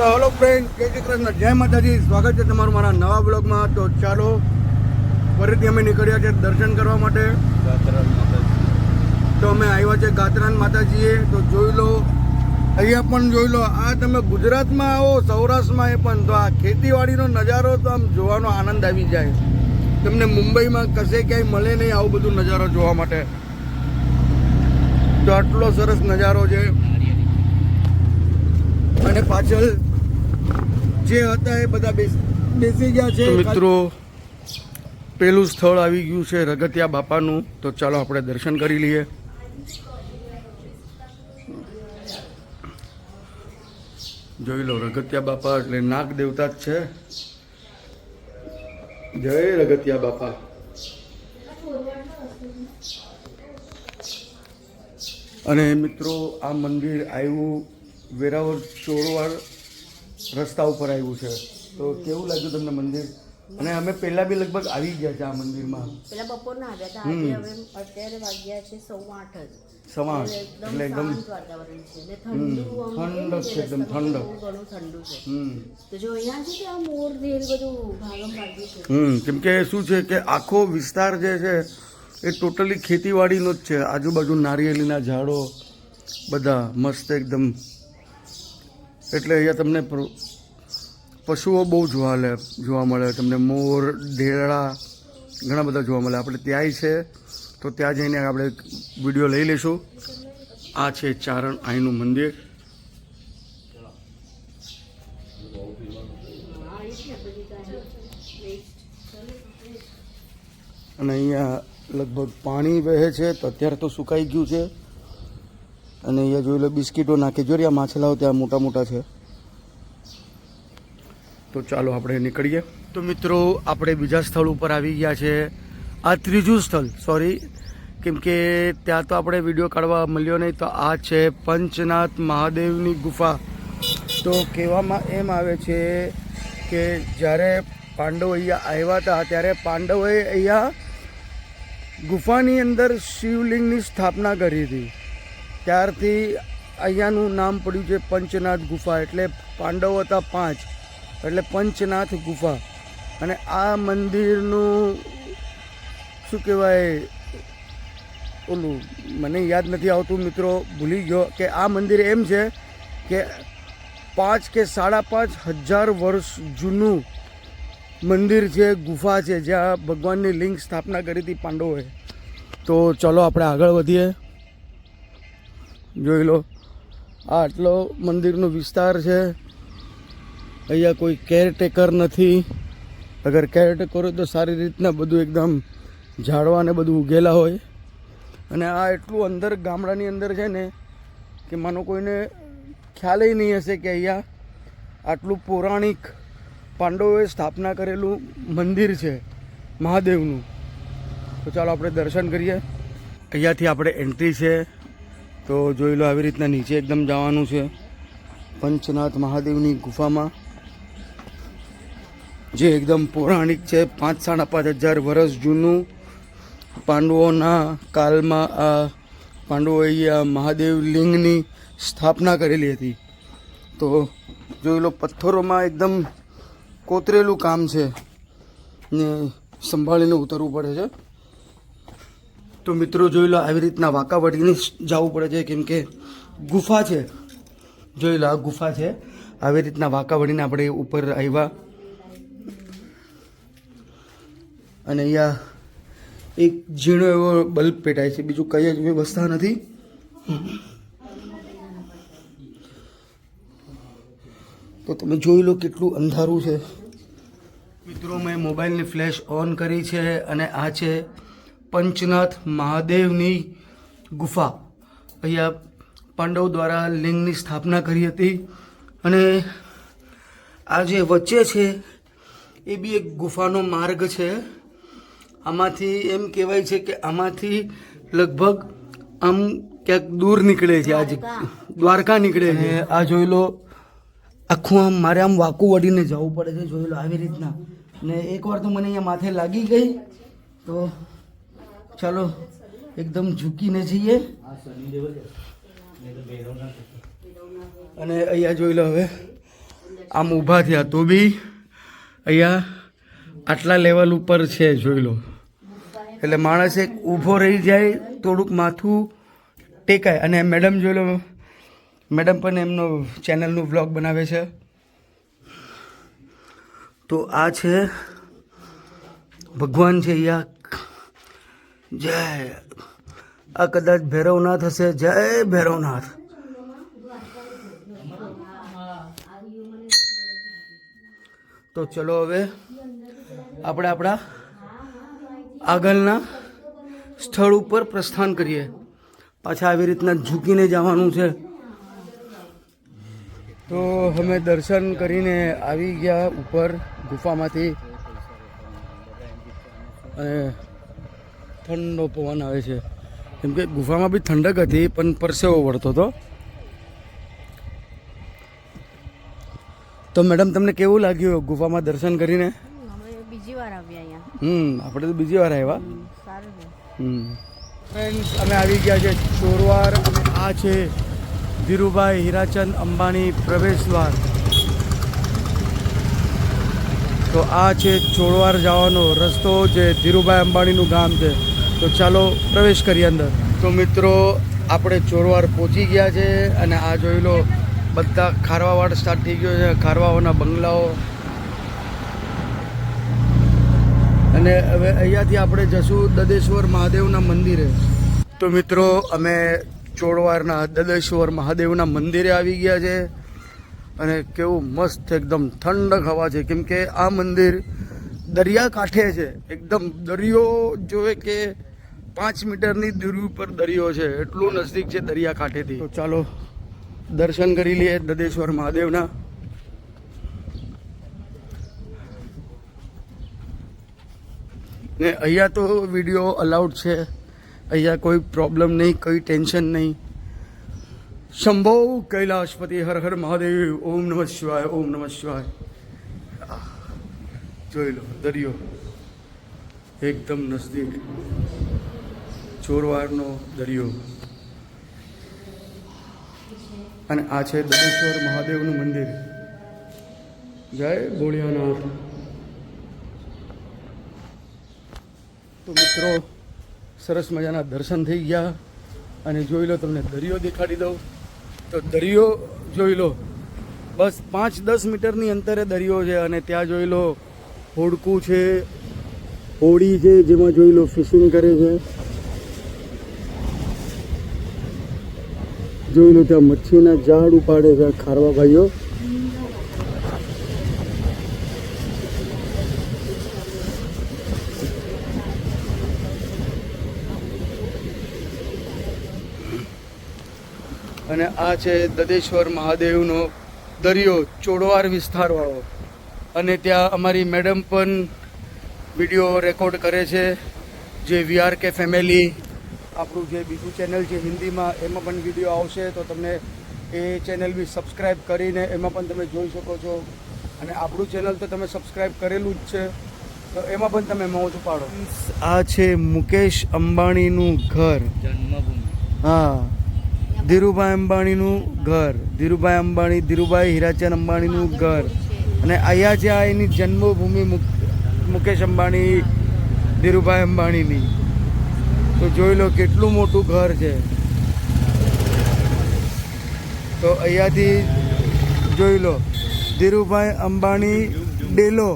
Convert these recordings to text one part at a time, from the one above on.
તો hello friend જય શ્રી કૃષ્ણ. જય માતાજી. સ્વાગત છે તમારું મારા નવા બ્લોગમાં તો ચાલો ફરીથી અમે નીકળ્યા છે દર્શન કરવા માટે. તો અમે આવ્યા છે ગાતરાન માતાજીએ. તો જોઈ લો અહીંયા પણ જોઈ લો આ તમે ગુજરાતમાં આવો સૌરાષ્ટ્રમાં એ પણ. તો આ ખેતીવાડીનો નજારો તો આમ જોવાનો આનંદ આવી જાય. તમને મુંબઈમાં કશે ક્યાંય મળે નહીં આવું બધું નજારો જોવા માટે. તો આટલો સરસ નજારો છે. અને પાછળ જે હતા એ બધા બેસ- ગયા છે. મિત્રો, પેલું સ્થળ આવી ગયું છે રગતિયા બાપાનું. તો ચાલો આપણે દર્શન કરી લઈએ. જોઈ લો, રગતિયા બાપા એટલે નાગ દેવતા જ છે. જય રગતિયા બાપા. અને મિત્રો, આ મંદિર આવ્યું વેરાવળ ચોરવાડ રસ્તા ઉપર આવ્યું છે. તો કેવું લાગ્યું તમને મંદિર? અને અમે પહેલા બી લગભગ આવી ગયા છે આ મંદિરમાં. પેલા બપોરના આવ્યા હતા. હમ. આજે હવે અત્યારે વાગ્યા છે સવા આઠ જ. સવા એટલે એકદમ વાતાવરણ છે. ને ઠંડુ ઠંડક છે એકદમ ઠંડક. ઘણું ઠંડુ છે. તો જો અહીંયા છે કે આ મોર ધેર બધું ભાગમ ભાગ્યું છે? હમ. કેમ કે શું છે કે આખો વિસ્તાર જે છે એ ટોટલી ખેતીવાડીનો જ છે. આજુબાજુ નારિયેળીના ઝાડો બધા મસ્ત એકદમ એટલે અહીંયા તમને પશુઓ બહુ જોવા લે જોવા મળે. તમને મોર, ઢેરડા, ઘણા બધા જોવા મળે. આપણે ત્યાંય છે, તો ત્યાં જઈને આપણે વીડિયો લઈ લઈશું. આ છે ચારણ આઈનું મંદિર. અને અહીંયા લગભગ પાણી વહે છે, તો અત્યારે તો સુકાઈ ગયું છે. અને અહીંયા જોઈ લો, બિસ્કીટો નાખી. જો આ માછલાઓ ત્યાં મોટા મોટા છે. તો ચાલો આપણે નીકળીએ. તો મિત્રો, આપણે બીજા સ્થળ ઉપર આવી ગયા છે. આ ત્રીજું સ્થળ સોરી કેમ કે ત્યાં તો આપણે વીડિયો કાઢવા મળ્યો નહીં, તો આ છે પંચનાથ મહાદેવની ગુફા. તો કહેવામાં એમ આવે છે કે જ્યારે પાંડવ અહીંયા આવ્યા હતા, ત્યારે પાંડવોએ અહીંયા ગુફાની અંદર શિવલિંગની સ્થાપના કરી હતી. ત્યારથી અહીંયાનું નામ પડ્યું છે પંચનાથ ગુફા, એટલે પાંડવો હતા પાંચ, એટલે પંચનાથ ગુફા. અને આ મંદિરનું શું કહેવાય, ઓલું મને યાદ નથી આવતું મિત્રો, ભૂલી ગયો કે આ મંદિર એમ છે કે પાંચ કે સાડા પાંચ હજાર વર્ષ જૂનું મંદિર છે, ગુફા છે, જ્યાં ભગવાનની લિંગ સ્થાપના કરી હતી પાંડવોએ. તો ચલો આપણે આગળ વધીએ. જોઈ લો. આ આટલો મંદિરનો વિસ્તાર છે. અહીંયા કોઈ કેરટેકર નથી. અગર કેરટેકર હોય તો સારી રીતના બધું એકદમ ઝાડવા ને બધું ઉગેલા હોય. અને આ એટલું અંદર ગામડાની અંદર છે ને કે માનો કોઈને ખ્યાલ નહીં હશે કે અહીંયા આટલું પૌરાણિક પાંડવોએ સ્થાપના કરેલું મંદિર છે, મહાદેવનું. તો ચાલો આપણે દર્શન કરીએ. અહીંયાથી આપણે એન્ટ્રી છે. તો જોઈ લો આવી રીતના નીચે એકદમ જવાનું છે. પંચનાથ મહાદેવની ગુફામાં. જે એકદમ પૌરાણિક છે, પાંચ સાડા પાંચ હજાર વર્ષ જૂનું. પાંડવોના કાલમાં આ પાંડવોએ આ મહાદેવ લિંગની સ્થાપના કરેલી હતી. તો જોઈ લો પથ્થરોમાં એકદમ કોતરેલું કામ છે ને સંભાળીને ઉતરવું પડે છે. તો મિત્રો જોઈ લો આવી રીતના વાંકા વળીને જવું પડે છે, કેમ કે ગુફા છે. જોઈ લો આ ગુફા છે. આવી રીતના વાંકા વળીને આપણે ઉપર આવ્યા. અને અહીંયા એક ઝીણો એવો બલ્બ પેટાય છે. બીજું કઈ જ વ્યવસ્થા નથી. તો તમે જોઈ લો કેટલું અંધારું છે. મિત્રો, મેં મોબાઈલની ફ્લેશ ઓન કરી છે અને આ છે પંચનાથ મહાદેવની ગુફા. અહીંયા પાંડવ દ્વારા લિંગની સ્થાપના કરી હતી અને આ જે વચ્ચે છે, એ બી એક ગુફાનો માર્ગ છે. આમાંથી એમ કહેવાય છે કે આમાંથી લગભગ આમ ક્યાંક દૂર નીકળે છે, આજે દ્વારકા નીકળે છે. આ જોઈ લો, આખું આમ મારે આમ વાકું વળીને જવું પડે છે, જોઈ લો આવી રીતના. ને એકવાર તો મને અહીંયા માથે લાગી ગઈ, તો ચાલો, એકદમ ઝૂકીને જઈએ. અને અહીંયા જોઈ લો હવે, આમ ઊભા થયા તો બી અહીંયા આટલા લેવલ ઉપર છે, જોઈ લો. એટલે માણસ એક ઊભો રહી જાય, થોડુંક માથું ટેકાય. અને મેડમ જોઈ લો, મેડમ પણ એમનો ચેનલનું વ્લોગ બનાવે છે. તો આ છે, ભગવાન છે અહીંયા જય. આ કદાચ ભૈરવનાથ હશે. જય ભૈરવનાથ. તો ચલો હવે આપણે આપણા આગળના સ્થળ ઉપર પ્રસ્થાન કરીએ. પાછા આવી રીતના ઝૂકીને જવાનું છે. તો અમે દર્શન કરીને આવી ગયા ઉપર ગુફામાંથી. અને ઠંડો પવન આવે છે. કેમ કે ગુફામાં બી ઠંડક હતી પણ પરસેવો વળતો હતો. તો મેડમ તમને કેવું લાગ્યું ગુફામાં દર્શન કરીને? બીજી વાર આવ્યા અહીંયા. હમ આપણે તો બીજી વાર આવ્યા. સારું હમ. ફ્રેન્ડ્સ અમે આવી ગયા છે ચોરવાર આ છે ધીરુભાઈ હીરાચંદ અંબાણી પ્રવેશદ્વાર. તો આ છે ચોરવાર જવાનો રસ્તો જે ધીરુભાઈ અંબાણીનું ગામ છે. તો ચાલો પ્રવેશ કરીએ અંદર. તો મિત્રો, આપણે ચોરવાર પહોંચી ગયા છે અને આ જોઈ લો, બધા ખારવાવાડ સ્ટાર્ટ થઈ ગયો છે, ખારવાઓના બંગલાઓ. અને હવે અહીંયાથી આપણે જશું દદેશ્વર મહાદેવના મંદિરે. તો મિત્રો, અમે ચોળવારના દદેશ્વર મહાદેવના મંદિરે આવી ગયા છે. અને કેવું મસ્ત એકદમ ઠંડક હવા છે. કેમ કે આ મંદિર દરિયા કાંઠે છે. એકદમ દરિયો જોવે કે પાંચ મીટરની દૂરી ઉપર દરિયો છે. એટલું નજીક છે દરિયા કાંઠેથી. ચાલો, દર્શન કરી લઈએ દદેશ્વર મહાદેવના. ને અહીંયા તો વીડિયો અલાઉડ છે. અહીંયા કોઈ પ્રોબ્લેમ નહીં, કોઈ ટેન્શન નહીં. શંભો કૈલાશપતિ હર હર મહાદેવ, ઓમ નમઃ શિવાય, ઓમ નમઃ શિવાય. જોઈ લો, દરિયો એકદમ નજદીક ચોરવારનો દરિયો. અને આ છે દરેશ્વર મહાદેવનું મંદિર. જય ભોળિયાનાથ તો મિત્રો, સરસ મજાના દર્શન થઈ ગયા. અને જોઈ લો, તમને દરિયો દેખાડી દઉં. તો દરિયો જોઈ લો. બસ પાંચ દસ મીટરની અંતરે દરિયો છે અને ત્યાં જોઈ લો, હોડકું છે, હોડી છે, જેમાં જોઈ લો ફિશિંગ કરે છે. જોઈ લો ત્યાં મચ્છીના ઝાડ ઉપાડે છે ખારવા ભાઈઓ. અને આ છે દદેશ્વર મહાદેવનો દરિયો ચોડવાર વિસ્તારવાળો. અને ત્યાં અમારી મેડમ પણ વીડિયો રેકોર્ડ કરે છે. જે વીઆર કે ફેમિલી આપણું જે બીજું ચેનલ છે હિન્દીમાં એમાં પણ વીડિયો આવશે તો તમને એ ચેનલ બી સબસ્ક્રાઈબ કરીને એમાં પણ તમે જોઈ શકો છો. અને આપણું ચેનલ તો તમે સબસ્ક્રાઈબ કરેલું જ છે તો એમાં પણ તમે મોજ પાડો. આ છે મુકેશ અંબાણીનું ઘર. હા. ધીરુભાઈ અંબાણીનું ઘર. ધીરુભાઈ અંબાણી ધીરુભાઈ હીરાચંદ અંબાણીનું ઘર. અને અહીંયા છે આ એની જન્મભૂમિ મુક- મુકેશ અંબાણી ધીરુભાઈ અંબાણીની. તો જોઈ લો કેટલું મોટું ઘર છે. તો અહીંયાથી જોઈ લો, ધીરુભાઈ અંબાણી ડેલો.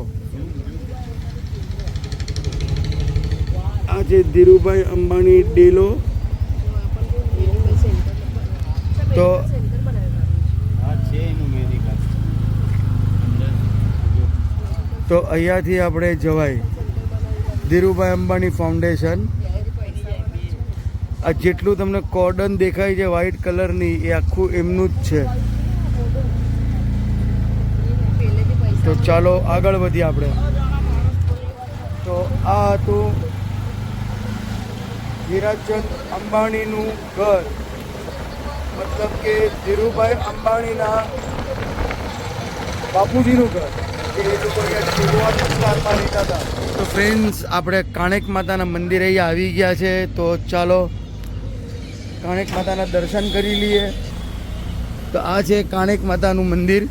આ છે ધીરુભાઈ અંબાણી ડેલો. તો તો અહીંયાથી આપણે જવાય. ધીરુભાઈ અંબાણી ફાઉન્ડેશન. આ જેટલું તમને કોર્ડન દેખાય છે વ્હાઈટ કલરની એ આખું એમનું જ છે. તો ચાલો આગળ વધીએ આપણે. તો આ હતું હીરાચંદ અંબાણીનું ઘર. મતલબ કે ધીરુભાઈ અંબાણીના બાપુજીનું ઘર. તો ફ્રેન્ડ્સ આપણે કાણેક માતાના મંદિરે આવી ગયા છે. તો ચાલો કાણેક માતાના દર્શન કરી લઈએ. તો આ છે કાણેક માતાનું મંદિર.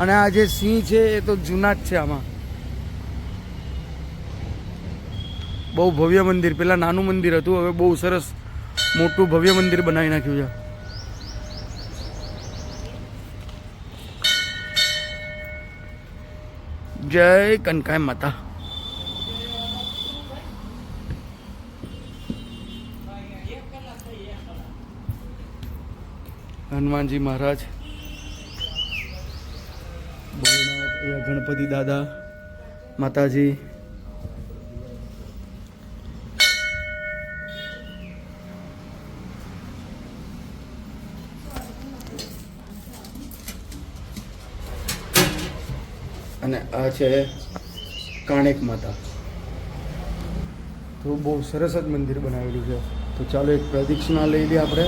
અને આ જે સિંહ છે એ તો જૂના જ છે આમાં. બહુ ભવ્ય મંદિર. પેલા નાનું મંદિર હતું, હવે બહુ સરસ મોટું ભવ્ય મંદિર બનાવી નાખ્યું છે. જય કનકાય માતા. હનુમાનજી મહારાજ ગણપતિ દાદા, માતાજી, અને આ છે કાણેક માતા. તો બહુ સરસ જ મંદિર બનાવેલું છે. તો ચાલો એક પ્રદક્ષિણા લઈ લઈએ આપણે.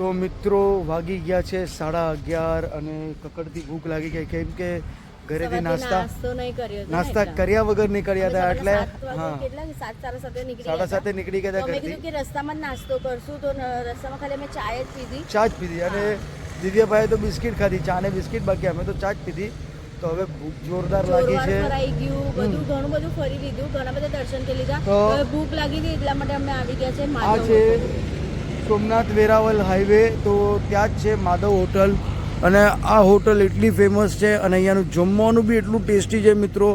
તો મિત્રો વાગી ગયા છે સાડા અગિયાર અને કકડતી ભૂખ લાગી ગઈ. કેમ કે ઘરેથી નાસ્તા નાસ્તા કર્યા વગર નીકળ્યા હતા એટલે હા. સાડા સાતે નીકળી સાડા ગયા નીકળી ગયા હતા. કે રસ્તામાં નાસ્તો કરશું તો રસ્તામાં ખાલી અમે ચાય જ પીધી. ચા જ પીધી. અને દિવ્યાભાઈએ તો બિસ્કિટ ખાધી ચા ને બિસ્કિટ બાકી અમે તો ચા જ પીધી. તો હવે ભૂખ જોરદાર લાગી છે. ફરાઈ ગયું બધું ઘણું બધું ફરી લીધું ઘણા બધા દર્શન કરી લીધા. ભૂખ લાગી હતી એટલા માટે અમે આવી ગયા છે આ છે સોમનાથ વેરાવલ હાઈવે તો ત્યાં જ છે માધવ હોટલ. અને આ હોટલ એટલી ફેમસ છે અને અહીંયાનું જમવાનું બી એટલું ટેસ્ટી છે મિત્રો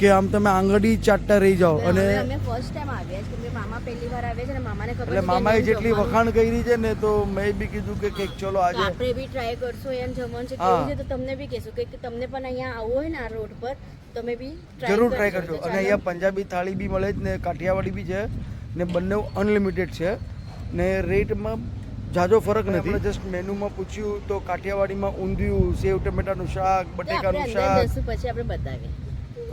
કે આમ તમે આંગળી ચાટતા રહી જાઓ. અને એટલે મામાએ જેટલી વખાણ કરી છે ને તો મેં બી કીધું કે કંઈક ચલો આજે આપણે બી ટ્રાય કરશું એમ જમવાનું છે. કેવું છે તો તમને બી કહેશું કે તમને પણ અહીંયા આવવું હોય ને આ રોડ પર તમે બી જરૂર ટ્રાય. કરજો. અને અહીંયા પંજાબી થાળી બી મળે જ ને કાઠિયાવાડી બી છે ને બંને અનલિમિટેડ છે. ને રેટમાં જાજો ફરક નથી. જસ્ટ મેનુમાં પૂછ્યું તો કાઠિયાવાડીમાં ઊંધિયું સેવ ટમેટાનું શાક બટેકાનું શાક. પછી આપણે બતાવીએ.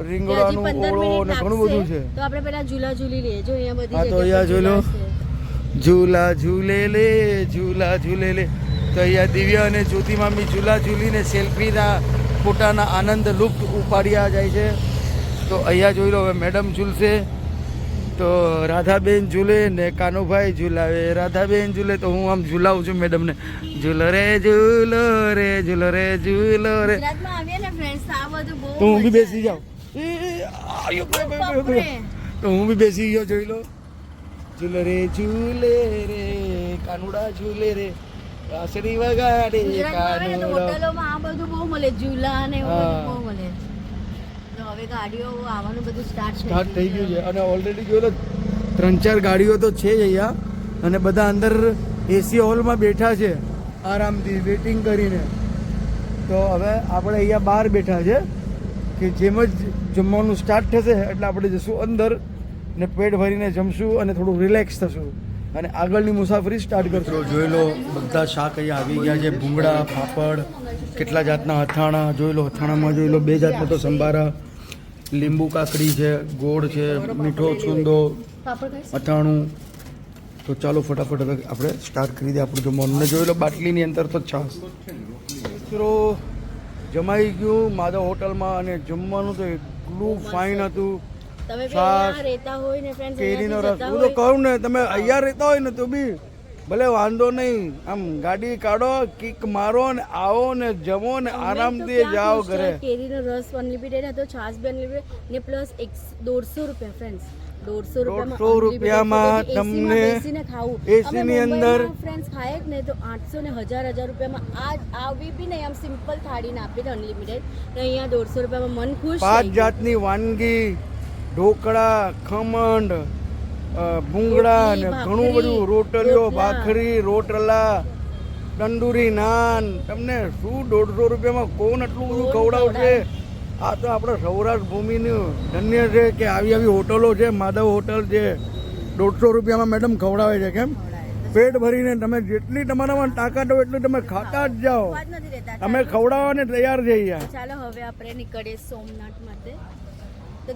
રીંગણાનું ઓળો ઘણું બધું છે. તો આપણે પેલા ઝૂલા ઝૂલી લઈએ. જો અહીંયા બધી હા, તો અહીંયા જોઈ ઝૂલા. ઝૂલે લે ઝૂલા ઝૂલે લે તો અહીંયા દિવ્ય અને જ્યોતિ મામી ઝૂલા ઝૂલીને સેલ્ફીના પોતાના આનંદ લુપ્ત ઉપાડ્યા જાય છે. તો અહીંયા જોઈ લો હવે મેડમ ઝૂલશે. તો રાધાબેન ઝૂલે ને કાનુભાઈ ઝૂલાવે. રાધાબેન ઝૂલે તો હું આમ ઝૂલાવું છું મેડમને. ઝૂલો રે ઝૂલો રે. ઝૂલો રે ઝૂલો રે તો હું બી બેસી જાઉં. તો હું બી બેસી ગયો જોઈ લો. ઝૂલે રે ઝૂલે રે કાનુડા ઝૂલે રે. કાસરી વગાડે કાનુડો. હોટલોમાં આ બધું બહુ મળે ઝૂલા ને બહુ મળે. હવે ગાડીઓ આવવાનું બધું સ્ટાર્ટ સ્ટાર્ટ થઈ ગયું છે. અને ઓલરેડી જોયો ત્રણ ચાર ગાડીઓ તો છે જ અહીંયા. અને બધા અંદર એસી હોલમાં બેઠા છે. આરામથી વેટિંગ કરીને. તો હવે આપણે અહીંયા બહાર બેઠા છે કે જેમ જ જમવાનું સ્ટાર્ટ થશે એટલે આપણે જશું અંદર ને પેટ ભરીને જમશું અને થોડું રિલેક્સ થશું. અને આગળની મુસાફરી સ્ટાર્ટ કરશું. જોઈ લો બધા શાક અહીંયા આવી ગયા છે. ભૂંગળા પાપડ કેટલા જાતના અથાણા જોઈ લો અથાણામાં જોઈ લો બે જાતના તો સંભારા. લીંબુ કાકડી છે ગોળ છે મીઠો છુંદો અથાણું તો ચાલો ફટાફટ હવે આપણે સ્ટાર્ટ કરી દઈએ આપણું જમવાનું. જોઈ લો બાટલીની અંદર તો છાશ. મિત્રો જમાઈ ગયું માધવ હોટલમાં અને જમવાનું તો એટલું ફાઇન હતું. તમે છાશ, કેરીનો રસ. હું તો કહું ને તમે અહીંયા રહેતા હોય ને તો બી ભલે વાંધો નહીં. આમ ગાડી કાઢો કિક મારો ને આવો ને જમો ને આરામથી જાઓ ઘરે. કેરીનો રસ અનલિમિટેડ હતો છાસ બી અનલિમિટેડ ને પ્લસ એક દોઢસો રૂપિયા ફ્રેન્ડ્સ દોઢસો રૂપિયામાં તમને ખાવું. ની અંદર ફ્રેન્ડ્સ ખાય જ ને તો આઠસો ને હજાર હજાર રૂપિયામાં આ આવી બી નહીં આમ સિમ્પલ થાળીને આપી દે અનલિમિટેડ ને અહીંયા દોઢસો રૂપિયામાં મન ખુશ પાંચ જાતની વાનગી ઢોકળા ખમણ ભૂંગળા ને ઘણું બધું રોટલીઓ રોટલા. ભાખરી રોટલા તંદુરી નાન. તમને શું દોઢસો રૂપિયામાં કોણ આટલું બધું ખવડાવશે? આ તો આપણે સૌરાષ્ટ્ર ભૂમિનું ધન્ય છે કે આવી આવી હોટલો છે માધવ હોટલ છે દોઢસો રૂપિયામાં મેડમ ખવડાવે છે કેમ? પેટ ભરીને તમે જેટલી તમારામાં તાકાત હોય એટલી તમે ખાતા જ જાઓ. અમે ખવડાવવાને તૈયાર છે અહીંયા. ચાલો હવે આપણે નીકળીએ સોમનાથ માટે. તો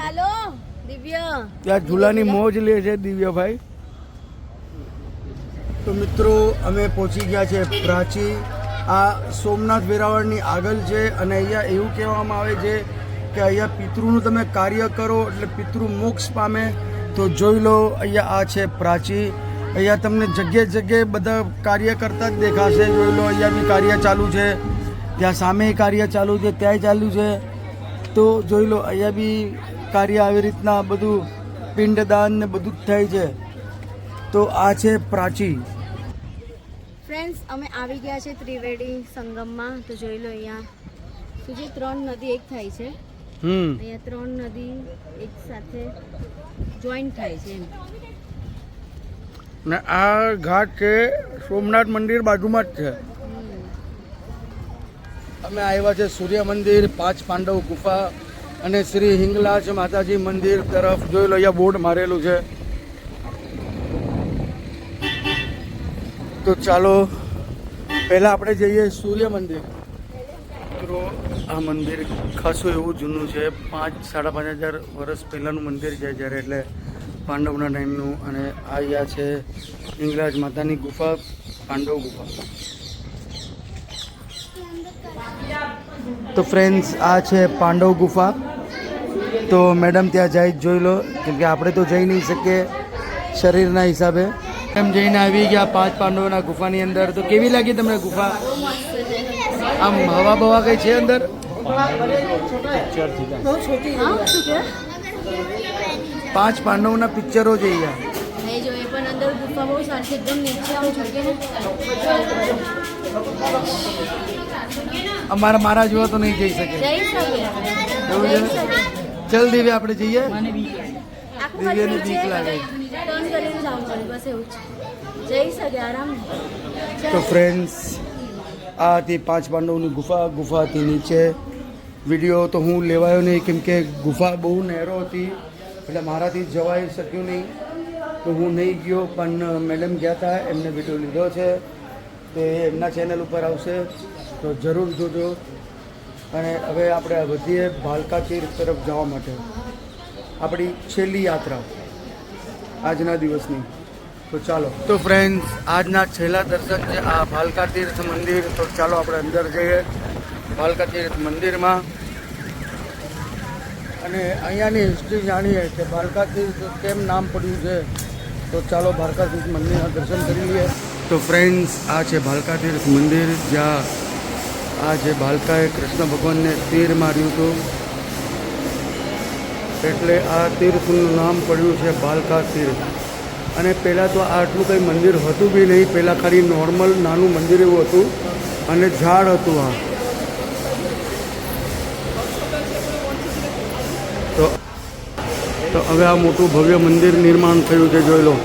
ચાલો. દિવ્ય. ત્યાં ઝૂલાની મોજ લે છે દિવ્યભાઈ. તો મિત્રો અમે પહોંચી ગયા છે પ્રાચી. આ સોમનાથ વેરાવળની આગળ છે અને અહીંયા એવું કહેવામાં આવે છે કે અહીંયા પિતૃનું તમે કાર્ય કરો એટલે પિતૃ મોક્ષ પામે. તો જોઈ લો અહીંયા આ છે પ્રાચી. અહીંયા તમને જગ્યાએ જગ્યાએ બધા કાર્ય કરતા જ દેખાશે. જોઈ લો અહીંયા બી કાર્ય ચાલુ છે. ત્યાં સામે કાર્ય ચાલુ છે ત્યાંય ચાલુ છે. તો જોઈ લો અહીંયા બી કાર્ય આવી રીતના બધું પિંડદાન ને બધું જ થાય છે. તો આ છે પ્રાચી. ફ્રેન્ડ્સ અમે આવી ગયા છે ત્રિવેણી સંગમમાં. તો જોઈ લો અહીંયા. તો જે ત્રણ નદી એક થાય છે. હમ. અહીંયા ત્રણ નદી એક સાથે જોઈન્ટ થાય છે ને આ ઘાટ છે સોમનાથ મંદિર બાજુમાં જ છે. અમે આવ્યા છે સૂર્ય મંદિર પાંચ પાંડવ ગુફા અને શ્રી હિંગલાજ માતાજી મંદિર તરફ જોઈ લો અહીંયા બોર્ડ મારેલું છે. તો ચાલો, પહેલા આપણે જઈએ સૂર્ય મંદિર. આ મંદિર ખાસું એવું જૂનું છે. પાંચ, સાડા પાંચ હજાર વર્ષ પહેલાંનું મંદિર છે જ્યારે, એટલે પાંડવના ટાઈમનું અને આ અહીંયા છે હિંગલાજ માતાની ગુફા, પાંડવ ગુફા. તો ફ્રેન્ડ્સ આ છે પાંડવ ગુફા. તો મેડમ ત્યાં જઈ જોઈ લો. કેમકે આપણે તો જઈ નહીં શકીએ શરીરના હિસાબે. એમ જઈને આવી ગયા પાંચ પાંડવોના ગુફાની અંદર. તો કેવી લાગી તમને ગુફા? આમ હવા બવા કઈ છે અંદર? પાંચ પાંડવોના પિક્ચરો છે અહીંયા ગુફા બહુ સારી એકદમ નીચે આમ અમારા મારા જેવા તો નહીં જઈ શકે. જઈ શકે એવું છે ચલ દેવી આપણે જઈએ? આખું દિવ્યાને બીક લાગે. ટર્ન કરીને જવું પડે બસ એવું જ. જઈ શકે આરામ. તો ફ્રેન્ડ્સ આ હતી પાંચ પાંડવની ગુફા. ગુફા હતી નીચે. વીડિયો તો હું લેવાયો નહીં કેમ કે ગુફા બહુ નહેરો હતી. એટલે મારાથી જવાઈ શક્યું નહીં. તો હું નહીં ગયો પણ મેડમ ગયા હતા એમને વીડિયો લીધો છે. તે એમના ચેનલ ઉપર આવશે. તો જરૂર જોજો. અને હવે આપણે વધીએ ભાલકા તીર્થ તરફ જવા માટે. આપણી છેલ્લી યાત્રા આજના દિવસની. તો ચાલો. તો ફ્રેન્ડ્સ આજના છેલ્લા દર્શન છે આ ભાલકા તીર્થ મંદિર. તો ચાલો આપણે અંદર જઈએ ભાલકા તીર્થ મંદિરમાં. અને અહીંયાની હિસ્ટ્રી જાણીએ કે ભાલકા તીર્થ કેમ નામ પડ્યું છે. તો ચાલો ભાલકા મંદિરના દર્શન કરી લઈએ. તો ફ્રેન્ડ્સ આ છે ભાલકા તીર્થ મંદિર જ્યાં આ જે ભાલકાએ કૃષ્ણ ભગવાનને તીર માર્યું હતું, એટલે આ તીર્થનું નામ પડ્યું છે ભાલકા તીર્થ અને પહેલાં તો આટલું કંઈ મંદિર હતું બી નહીં, પહેલાં ખાલી નોર્મલ નાનું મંદિર એવું હતું અને ઝાડ હતું આ. તો તો હવે આ મોટું ભવ્ય મંદિર નિર્માણ થયું છે, જોઈ લો.